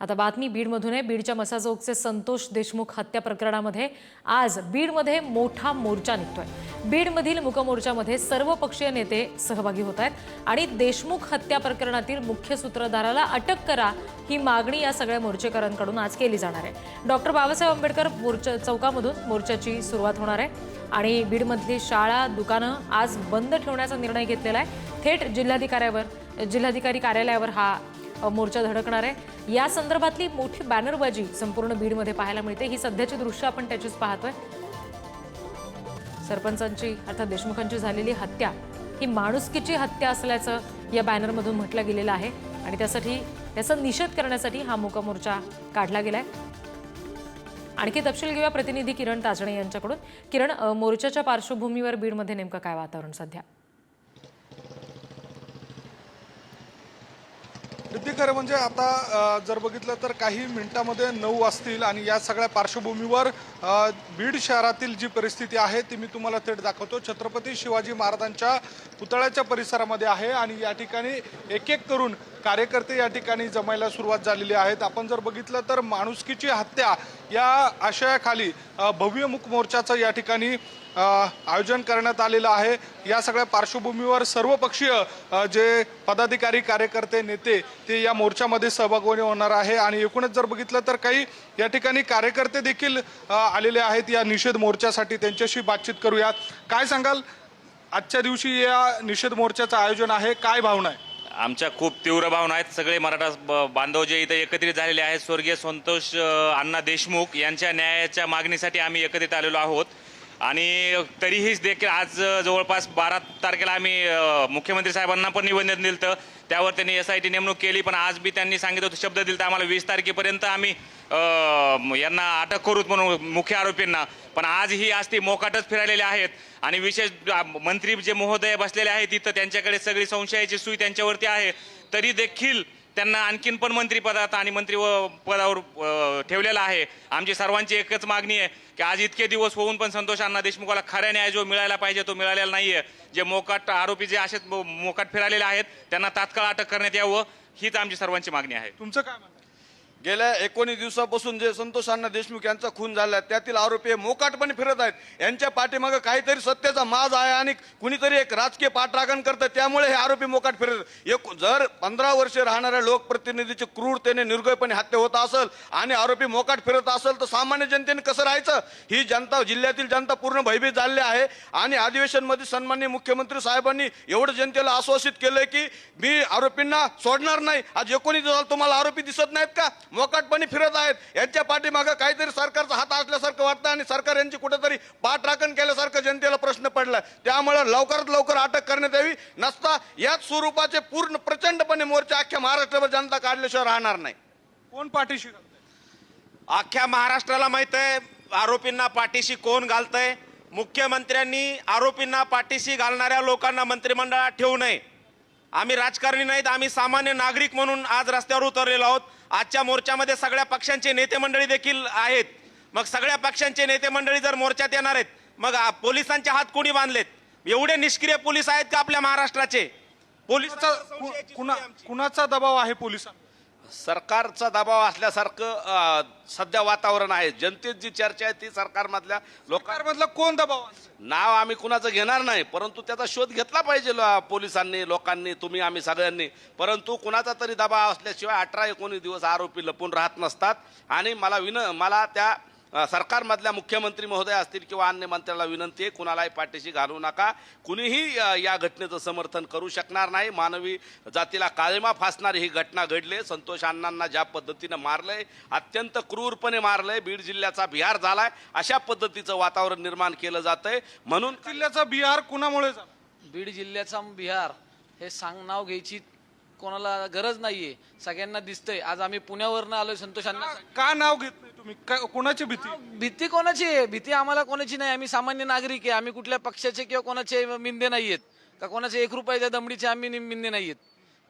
आता बातमी बीडमधून आहे. बीडच्या मसाजोगचे संतोष देशमुख हत्या प्रकरणामध्ये आज बीडमध्ये मोठा मोर्चा निघतोय. बीडमधील मुकमोर्चामध्ये सर्व पक्षीय नेते सहभागी होत आहेत आणि देशमुख हत्या प्रकरणातील मुख्य सूत्रधाराला अटक करा ही मागणी या सगळ्या मोर्चेकरांकडून आज केली जाणार आहे. डॉक्टर बाबासाहेब आंबेडकर मोर्चा चौकामधून मोर्चाची सुरुवात होणार आहे आणि बीडमधली शाळा दुकानं आज बंद ठेवण्याचा निर्णय घेतलेला आहे. थेट जिल्हाधिकाऱ्यावर जिल्हाधिकारी कार्यालयावर हा मोर्चा धडकणार. आहे या संदर्भातली मोठी बॅनरबाजी संपूर्ण बीडमध्ये पाहायला मिळते. ही सध्याची दृश्य आपण त्याचीच पाहतोय. सरपंचांची अर्थात देशमुखांची झालेली हत्या ही माणुसकीची हत्या असल्याचं या बॅनरमधून म्हटलं गेलेलं आहे. आणि त्यासाठी त्याचा निषेध करण्यासाठी हा मुका मोर्चा काढला गेलाय. आणखी तपशील घेऊया. प्रतिनिधी किरण ताजणे यांच्याकडून. किरण मोर्चाच्या पार्श्वभूमीवर बीडमध्ये नेमकं काय वातावरण सध्या? खरं म्हणजे आता जर बघितलं तर काही मिनिटामध्ये नऊ असतील आणि या सगळ्या पार्श्वभूमीवर बीड शहरातील जी परिस्थिती आहे ती मी तुम्हाला थेट दाखवतो. छत्रपती शिवाजी महाराजांच्या पुतळ्याच्या परिसरामध्ये आहे आणि या ठिकाणी एक एक करून कार्यकर्ते या ठिकाणी जमायला सुरुवात झालेली आहेत. आपण जर बघितलं तर माणुसकीची हत्या या आशयाखाली भव्य मुक मोर्चाचं या ठिकाणी आयोजन करण्यात आलेलं आहे. या सगळ्या पार्श्वभूमीवर सर्वपक्षीय जे पदाधिकारी कार्यकर्ते नेते ते या मोर्चामध्ये सहभागी होणार आहे. आणि एकूणच जर बघितलं तर काही या ठिकाणी कार्यकर्ते देखील आलेले आहेत. या निषेध मोर्चासाठी त्यांच्याशी बातचीत करूयात काय सांगाल? आजच्या दिवशी या निषेध मोर्चाचं आयोजन आहे. काय भावना आहे? आमच्या खूप तीव्र भावना आहेत. सगळे मराठा बांधव जे इथं एकत्रित झालेले आहेत स्वर्गीय संतोष अण्णा देशमुख यांच्या न्यायाच्या मागणीसाठी आम्ही एकत्रित आलेलो आहोत. आणि तरीही देखील आज जवळपास बारा तारखेला आम्ही मुख्यमंत्री साहेबांना पण निवेदन दिलं त्यावर त्यांनी एस आय टी नेमणूक केली पण आज बी त्यांनी सांगितलं होतं शब्द दिला आम्हाला वीस तारखेपर्यंत आम्ही यांना अटक करूत म्हणून मुख्य आरोपींना. पण आजही आज ती मोकाटच फिरायलेले आहेत. आणि विशेष मंत्री जे महोदय बसलेले आहेत तिथं त्यांच्याकडे सगळी संशयाची सुई त्यांच्यावरती आहे. तरी देखील त्यांना आणखीन पण मंत्रिपदात आणि मंत्री व पदावर ठेवलेलं आहे. आमची सर्वांची एकच मागणी आहे की आज इतके दिवस होऊन पण संतोष अण्णा देशमुखाला खऱ्या न्याय जो मिळायला पाहिजे तो मिळालेला नाही आहे जे मोकाट आरोपी जे असेच मोकाट फिरालेले आहेत त्यांना तात्काळ अटक करण्यात यावं हीच आमची सर्वांची मागणी आहे. तुमचं काय गेल्या एकोणीस दिवसापासून जे संतोष अण्णा देशमुख यांचा खून झाला त्यातील आरोपी हे मोकाटपणे फिरत आहेत. यांच्या पाठीमागं काहीतरी सत्तेचा माज आहे आणि कुणीतरी एक राजकीय पाठराखण करतं त्यामुळे हे आरोपी मोकाट फिरत एक जर पंधरा वर्षे राहणाऱ्या लोकप्रतिनिधीची क्रूरतेने निर्गयपणे हत्या होत असेल आणि आरोपी मोकाट फिरत असेल तर सामान्य जनतेने कसं राहायचं? ही जनता जिल्ह्यातील जनता पूर्ण भयभीत झालेली आहे आणि अधिवेशनमध्ये सन्माननीय मुख्यमंत्री साहेबांनी एवढं जनतेला आश्वासित केलंय की मी आरोपींना सोडणार नाही. आज एकोणीस दिवसाला तुम्हाला आरोपी दिसत नाहीत का? मोकाटपणे फिरत आहेत. यांच्या पाठीमागं काहीतरी सरकारचा हात असल्यासारखं वाटतं आणि सरकार यांची कुठेतरी पाठराखण केल्यासारखं जनतेला प्रश्न पडलाय. त्यामुळे लवकरात लवकर अटक करण्यात यावी. नसता याच स्वरूपाचे पूर्ण प्रचंडपणे मोर्चा अख्ख्या महाराष्ट्रभर जनता काढल्याशिवाय राहणार नाही. कोण पाठीशी? अख्ख्या महाराष्ट्राला माहीत आहे आरोपींना पाठीशी कोण घालतंय? मुख्यमंत्र्यांनी आरोपींना पाठीशी घालणाऱ्या लोकांना मंत्रिमंडळात ठेवू नये. आम्ही राजकारणी नाहीत आम्ही सामान्य नागरिक म्हणून आज रस्त्यावर उतरलेलो आहोत. आजच्या मोर्चामध्ये सगळ्या पक्षांचे नेते मंडळी देखील आहेत. मग सगळ्या पक्षांचे नेते मंडळी जर मोर्चात येणार आहेत मग आ- पोलिसांचे हात कोणी बांधलेत? एवढे निष्क्रिय पोलीस आहेत का आपल्या महाराष्ट्राचे? पोलीस कुणाचा कुणा कुणाचा दबाव आहे पोलिसांना सरकारचा दबाव असल्यासारखं सध्या वातावरण आहे. जनतेत जी चर्चा आहे ती सरकारमधल्या लोक सरकारमधला कोण दबाव? नाव आम्ही कुणाचं घेणार नाही परंतु त्याचा शोध घेतला पाहिजे पोलिसांनी लोकांनी तुम्ही आम्ही सगळ्यांनी. परंतु कुणाचा तरी दबाव असल्याशिवाय अठरा एकोणीस दिवस आरोपी लपून राहत नसतात. आणि मला विन मला त्या सरकारमधल्या मुख्यमंत्री महोदय असतील किंवा अन्य मंत्र्याला विनंती आहे कुणालाही पाठीशी घालू नका. कुणीही या घटनेचं समर्थन करू शकणार नाही. मानवी जातीला काळीमा फासणारी ही घटना घडली संतोष अण्णांना ज्या पद्धतीनं मारलंय अत्यंत क्रूरपणे मारलंय बीड जिल्ह्याचा बिहार झालाय अशा पद्धतीचं वातावरण निर्माण केलं जातंय. म्हणून जिल्ह्याचा बिहार कुणामुळे झाला? बीड जिल्ह्याचा बिहार हे सांग नाव घ्यायची कोणाला गरज नाहीये. सगळ्यांना दिसतंय. आज आम्ही पुण्यावरनं आलोय संतोषांना का नाव घेत नाही? तुम्ही काय- कोणाची भीती? भीती कोणाची आहे? भीती आम्हाला कोणाची नाही. आम्ही सामान्य नागरिक आहे. आम्ही कुठल्या पक्षाचे किंवा कोणाचे मिंदे नाहीयेत का कोणाचे एक रुपयाच्या दमडीचे आम्ही नि- मिंदे नाहीयेत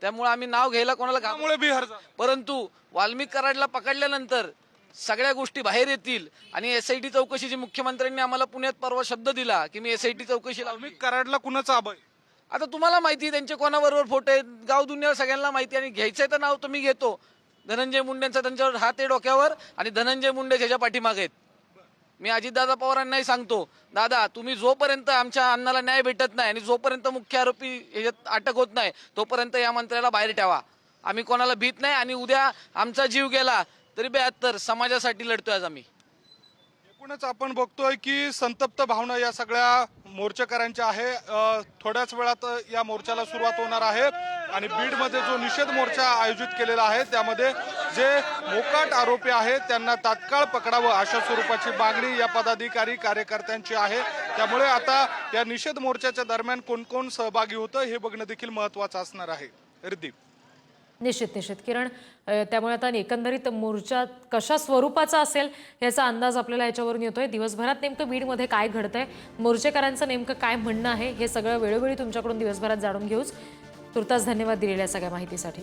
त्यामुळे आम्ही नाव घ्यायला कोणाला घाबरत त्यामुळे बिहार झाला. परंतु वाल्मिक कराडला पकडल्यानंतर सगळ्या गोष्टी बाहेर येतील. आणि एसआयटी चौकशीची मुख्यमंत्र्यांनी आम्हाला पुण्यात परवा शब्द दिला की मी एसआयटी चौकशी लावली. मी कराडला कुणाचा अभय? आता तुम्हाला माहिती आहे त्यांचे कोणाबरोबर फोटो आहेत? गाव दुनिया सगळ्यांना माहिती आहे आणि घ्यायचंय तर नाव मी घेतो. धनंजय मुंडेंचा त्यांच्यावर हात आहे डोक्यावर आणि धनंजय मुंडे ह्याच्या पाठीमागे आहेत. मी अजितदादा पवारांनाही सांगतो दादा तुम्ही जोपर्यंत आमच्या अन्नाला न्याय भेटत नाही आणि जोपर्यंत मुख्य आरोपी ह्याच्यात अटक होत नाही तोपर्यंत या मंत्र्याला बाहेर ठेवा. आम्ही कोणाला भीत नाही आणि उद्या आमचा जीव गेला तरी बेहत्तर समाजासाठी लढतोय आज आम्ही. एकूणच आपण बघतोय की संतप्त भावना या सगळ्या मोर्चेकऱ्यांच्या आहे. थोड्याच वेळात या मोर्चाला सुरुवात होणार आहे. आणि बीडमध्ये जो निषेध मोर्चा आयोजित केलेला आहे त्यामध्ये जे मोकाट आरोपी आहेत त्यांना तात्काळ पकडावं अशा स्वरूपाची मागणी या पदाधिकारी कार्यकर्त्यांची आहे. त्यामुळे आता या निषेध मोर्चाच्या दरम्यान कोण कोण सहभागी होतं हे बघणं देखील महत्वाचं असणार आहे. रिदीप निश्चित निश्चित. किरण त्यामुळे आता एकंदरीत मोर्चा कशा स्वरूपाचा असेल याचा अंदाज आपल्याला याच्यावरून येतोय. दिवसभरात नेमकं बीडमध्ये काय घडतंय मोर्चेकरांचं नेमकं काय म्हणणं आहे हे सगळं वेळोवेळी तुमच्याकडून दिवसभरात जाणून घेऊच. तुर्तास धन्यवाद दिलेल्या सगळ्या माहितीसाठी.